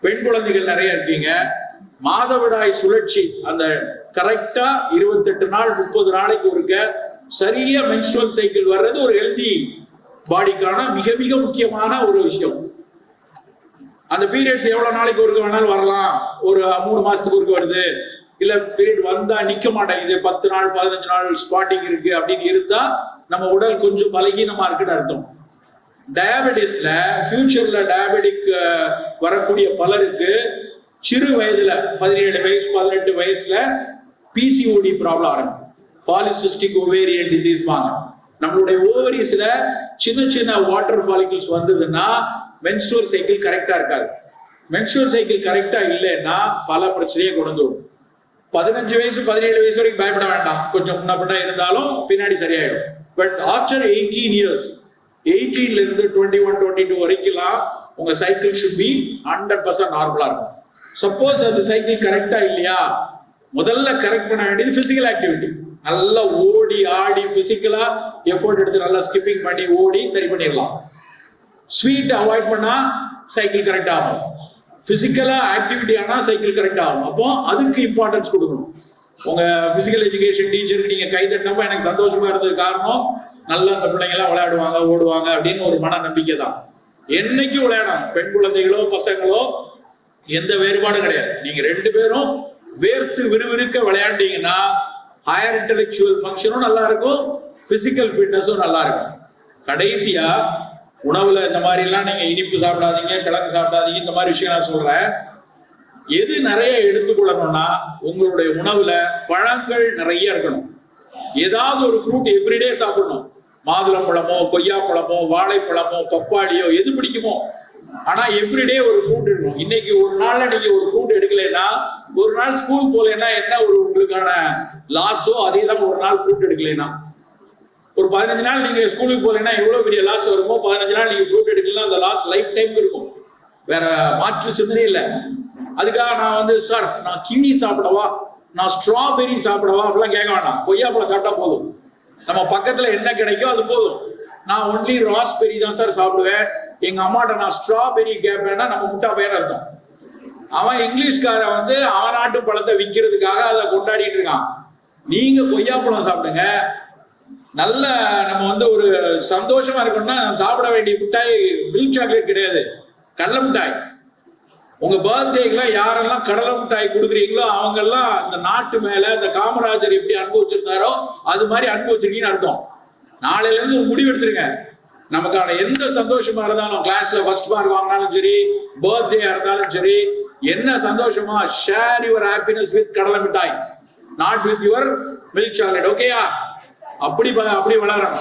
பெண் குழந்தைகள் நிறைய இருக்கீங்க. மாதவிடாய் சுழற்சி அந்த கரெக்டா இருபத்தெட்டு நாள் முப்பது நாளைக்கு ஒருக்க சரியா மென்ஸ்ட்ரல் சைக்கிள் வர்றது ஒரு ஹெல்தி பாடிக்கான மிக மிக முக்கியமான ஒரு விஷயம். அந்த பீரியட்ஸ் எவ்வளவு நாளைக்கு ஒருக்க வேணாலும் வரலாம். ஒரு மூணு மாசத்துக்கு ஒருக்க வருது. இல்ல பீரியட் வந்தா நிக்க மாட்டேங்குது. பத்து நாள் பதினஞ்சு நாள் ஸ்பாட்டிங் இருக்கு அப்படின்னு இருந்தா நம்ம உடல் கொஞ்சம் பலகீனமா இருக்குன்னு அர்த்தம். டயபெட்டிஸ்ல ஃபியூச்சர்ல டயபெட்டிக் வரக்கூடிய பலருக்கு சிறு வயதுல பதினேழு வயசு பதினெட்டு வயசுல பிசிஓடி ப்ராப்ளம் ஆரம்பிக்கும். பாலிசிஸ்டிக் ஒவேரியன் டிசீஸ் வாங்க. நம்மளுடைய ஓவரிஸ்ல சின்ன சின்ன வாட்டர் ஃபாலிகல்ஸ் வந்ததுன்னா மென்சூர் சைக்கிள் கரெக்டா இருக்காது. மென்சூர் சைக்கிள் கரெக்டா இல்லைன்னா பல பிரச்சனையை கொண்டு வரும். பதினஞ்சு வயசு பதினேழு வயசு வரைக்கும் பயப்பட வேண்டாம். கொஞ்சம் முன்ன பின்ன இருந்தாலும் பின்னாடி சரியாயிடும். பட் ஆஃப்டர் எயிட்டீன் இயர்ஸ் எயிட்டீன்ல இருந்து டுவெண்ட்டி ஒன் டுவெண்ட்டி டூ வரைக்கும்லாம் உங்க cycle should be hundred percent நார்மலா இருக்கும். சப்போஸ் அந்த சைக்கிள் கரெக்டா இல்லையா? முதல்ல கரெக்ட் பண்ண வேண்டியது பிசிக்கல் ஆக்டிவிட்டி நல்லா ஓடி ஆடி பிசிக்கலா எஃபோர்ட் எடுத்து நல்லா ஸ்கிப்பிங் பண்ணி ஓடி சரி பண்ணிடலாம். ஸ்வீட் அவாய்ட் பண்ணா சைக்கிள் கரெக்ட் ஆகும். பிசிக்கலா ஆக்டிவிட்டி ஆனா சைக்கிள் கரெக்ட் ஆகும். அப்போ அதுக்கு இம்பார்ட்டன்ஸ் கொடுக்கணும். உங்க பிசிக்கல் எஜுகேஷன் டீச்சருக்கு நீங்க கை தட்டினப்ப எனக்கு சந்தோஷமா இருந்தது காரணம் நல்லா அந்த பிள்ளைங்க எல்லாம் விளையாடுவாங்க ஓடுவாங்க அப்படின்னு ஒரு மன நம்பிக்கை தான். என்னைக்கு விளையாடும் பெண் குழந்தைகளோ பசங்களோ எந்த வேறுபாடும் கிடையாது. நீங்க ரெண்டு பேரும் வேர்த்து விறுவிறுக்க விளையாண்டீங்கன்னா ஹையர் இன்டலெக்சுவல் ஃபங்க்ஷனும் நல்லா இருக்கும் பிசிக்கல் ஃபிட்னஸும் நல்லா இருக்கும். கடைசியா உணவுல இந்த மாதிரி எல்லாம் நீங்க இனிப்பு சாப்பிடாதீங்க கிழங்கு சாப்பிடாதீங்க இந்த மாதிரி விஷயம் நான் சொல்றேன். எது நிறைய எடுத்துக்கொள்ளணும்னா உங்களுடைய உணவுல பழங்கள் நிறைய இருக்கணும். ஏதாவது ஒரு ஃப்ரூட் எவ்ரிடே சாப்பிடணும். மாதுளம்பழமோ கொய்யாப்பழமோ வாழைப்பழமோ பப்பாளியோ எது பிடிக்குமோ. ஆனா எவ்ரிடே ஒரு ஃப்ரூட் எடுக்கணும். இன்னைக்கு ஒரு நாள்ல நீங்க ஒரு ஃப்ரூட் எடுக்கலைன்னா ஒரு நாள் ஸ்கூல் போகலைன்னா என்ன ஒரு உங்களுக்கான லாஸோ அதே தான் ஒரு நாள் ஃப்ரூட் எடுக்கலைன்னா. ஒரு பதினஞ்சு நாள் நீங்க ஸ்கூலுக்கு போகலைன்னா எவ்வளவு பெரிய லாஸ் வருமோ பதினஞ்சு நாள் நீங்க ஃப்ரூட் எடுக்கலாம் அந்த லாஸ் லைஃப் டைம் இருக்கும். வேற மாற்று சிந்தனை இல்லை. அதுக்காக நான் வந்து சார் நான் கிவி சாப்பிடவா? நான் ஸ்ட்ராபெரி சாப்பிடவா? அப்படிலாம் கேட்க வேண்டாம் கொய்யாப்பழம் சாப்பிட்டா போதும். நம்ம பக்கத்துல என்ன கிடைக்கோ அது போதும். நான் ஒன்லி ராஸ்பெரி தான் சார் சாப்பிடுவேன். எங்க அம்மாட்ட நான் ஸ்ட்ராபெரி கேட்பேன்னா நம்ம முட்டா பேர் அர்த்தம். அவன் இங்கிலீஷ்காரன் வந்து அவன் நாட்டு பழத்தை விற்கிறதுக்காக அதை கொண்டாடிட்டு இருக்கான். நீங்க கொய்யாப்பழம் சாப்பிடுங்க. நல்ல நம்ம வந்து ஒரு சந்தோஷமா இருக்கணும்னா சாப்பிட வேண்டிய மிட்டாய் மில்க் சாக்லேட் கிடையாது. கடலை மிட்டாய். உங்க பர்த்டேக்குலாம் யாரெல்லாம் கடலை மிட்டாய் கொடுக்குறீங்களோ அவங்க எல்லாம் இந்த நாட்டு மேல இந்த காமராஜர் எப்படி அனுபவிச்சிருந்தாரோ அது மாதிரி அனுபவிச்சிருக்கீங்கன்னு அர்த்தம். நாளையில இருந்து ஒரு முடிவு எடுத்துருங்க. நமக்கான எந்த சந்தோஷமா இருந்தாலும் கிளாஸ்ல ஃபர்ஸ்ட் மார்க் வாங்கினாலும் சரி பர்த்டே இருந்தாலும் சரி என்ன சந்தோஷமா share your happiness with kadalai mittai. Not with your milk chocolate ஓகேயா அப்படி அப்படி வளரணும்.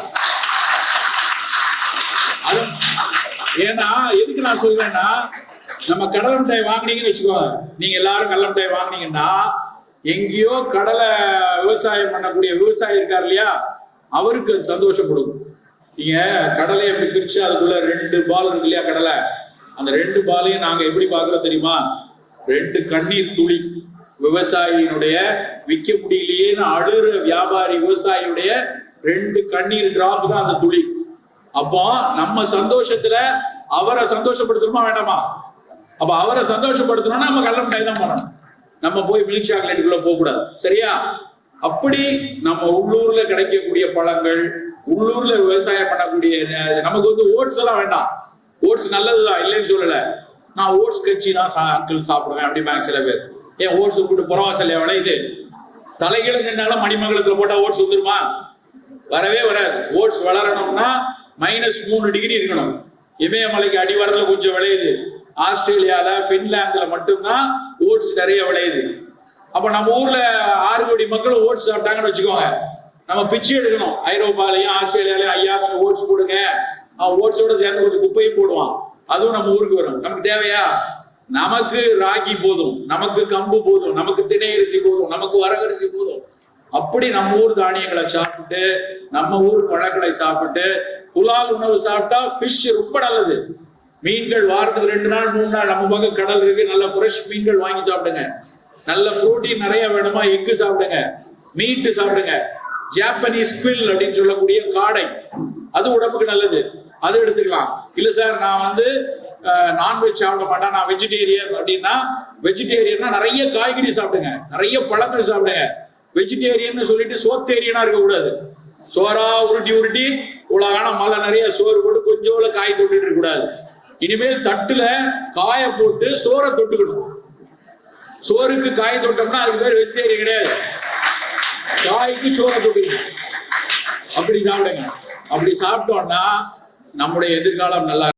ஏன்னா எதுக்கு நான் சொல்வேன்னா நம்ம கடலை மிட்டாய் வாங்குனீங்கன்னு வச்சுக்கோங்க நீங்க எல்லாரும் கடலை மிட்டாய் வாங்குனீங்கன்னா எங்கேயோ கடலை விவசாயம் பண்ணக்கூடிய விவசாயி இருக்கார் இல்லையா? அவருக்கு அது சந்தோஷம் கொடுக்கும் நீங்க கடலை எப்படி பிரிச்சு அதுக்குள்ள ரெண்டு பால் இருக்கு இல்லையா கடலை? அந்த ரெண்டு பாலையும் நாங்க எப்படி பாக்குறோம் தெரியுமா? ரெண்டு கண்ணீர் துளி. விவசாயியினுடைய விற்க முடியலையேன்னு அழுற வியாபாரி விவசாயியுடைய ரெண்டு கண்ணீர் டிராப் தான் அந்த துளி. அப்போ நம்ம சந்தோஷத்துல அவரை சந்தோஷப்படுத்தணுமா வேண்டாமா? அப்ப அவரை சந்தோஷப்படுத்தணும்னா நம்ம கள்ளம் மிட்டாய் தான் பண்ணணும் நம்ம போய் மில்க் சாக்லேட்டுக்குள்ள போக கூடாது. சரியா? அப்படி நம்ம உள்ளூர்ல கிடைக்கக்கூடிய பழங்கள் உள்ளூர்ல விவசாயம் பண்ணக்கூடிய நமக்கு வந்து ஓட்ஸ் எல்லாம் வேண்டாம். ஓட்ஸ் நல்லதுதான் இல்லைன்னு சொல்லல. நான் ஓட்ஸ் கட்சி தான் சா- அங்கிள் சாப்பிடுவேன் அப்படிம்பாங்க சில பேர். ஏன் ஓட்ஸ் போட்டு புறவாசல்ல விளையுது தலைகீழ நின்னாலும் மணிமங்கலத்துல போட்டா ஓட்ஸ் வந்துருமா? வரவே வராது. ஓட்ஸ் வளரணும்னா மைனஸ் மூணு டிகிரி இருக்கணும். இமயமலைக்கு அடிவாரத்துல கொஞ்சம் விளையுது. ஆஸ்திரேலியால பின்லாந்துல மட்டும்தான் ஓட்ஸ் நிறைய விளையுது. அப்ப நம்ம ஊர்ல ஆறு கோடி மக்கள் ஓட்ஸ் சாப்பிட்டாங்கன்னு வச்சுக்கோங்க. நம்ம பிச்சு எடுக்கணும். ஐரோப்பாலையும் ஆஸ்திரேலியாலையும் ஐயா கொஞ்சம் ஓட்ஸ் போடுங்க. அவன் ஓட்ஸோட சேர்ந்து கொஞ்சம் குப்பையும் போடுவான். அதுவும் நம்ம ஊருக்கு வரும். நமக்கு தேவையா? நமக்கு ராகி போதும். நமக்கு கம்பு போதும். நமக்கு திணை அரிசி போதும். நமக்கு வரகரிசி போதும். அப்படி நம்ம ஊர் தானியங்களை சாப்பிட்டு நம்ம ஊர் பழங்களை சாப்பிட்டு புலால் உணவு சாப்பிட்டா ஃபிஷ் ரொம்ப நல்லது. மீன்கள் வாரத்துக்கு ரெண்டு நாள் மூணு நாள் நம்ம பக்கம் கடல் இருக்கு நல்ல ஃப்ரெஷ் மீன்கள் வாங்கி சாப்பிடுங்க. நல்ல புரோட்டீன் நிறைய வேணுமா எக்கு சாப்பிடுங்க. மீட்டு சாப்பிடுங்க. ஜாப்பனீஸ் குவில் அப்படின்னு சொல்லக்கூடிய காடை. அது உடம்புக்கு நல்லது. அது எடுத்துக்கலாம். இல்ல சார் நான் வந்து நான்வெஜ் சாப்பிட மாட்டேன். நான் வெஜிடேரியன் அப்படின்னா வெஜிடேரியன்னா நிறைய காய்கறி சாப்பிடுங்க. நிறைய பழங்கள் சாப்பிடுங்க. வெஜிடேரியன் சொல்லிட்டு சோத்தேரியனா இருக்கக்கூடாது. சோறா உருட்டி உருட்டி உலகான மழை நிறைய சோறு போட்டு கொஞ்சோல காய் தொட்டுட்டு இருக்க கூடாது இனிமேல் தட்டுல காய போட்டு சோறை தொட்டுக்கணும். சோறுக்கு காய தொட்டோம்னா அதுக்கு பேர் வெஜிடேரியன் கிடையாது. காய்க்கு சோறை தொட்டுக்கணும். அப்படி சாப்பிடுங்க. அப்படி சாப்பிட்டோம்னா நம்முடைய எதிர்காலம் நல்லா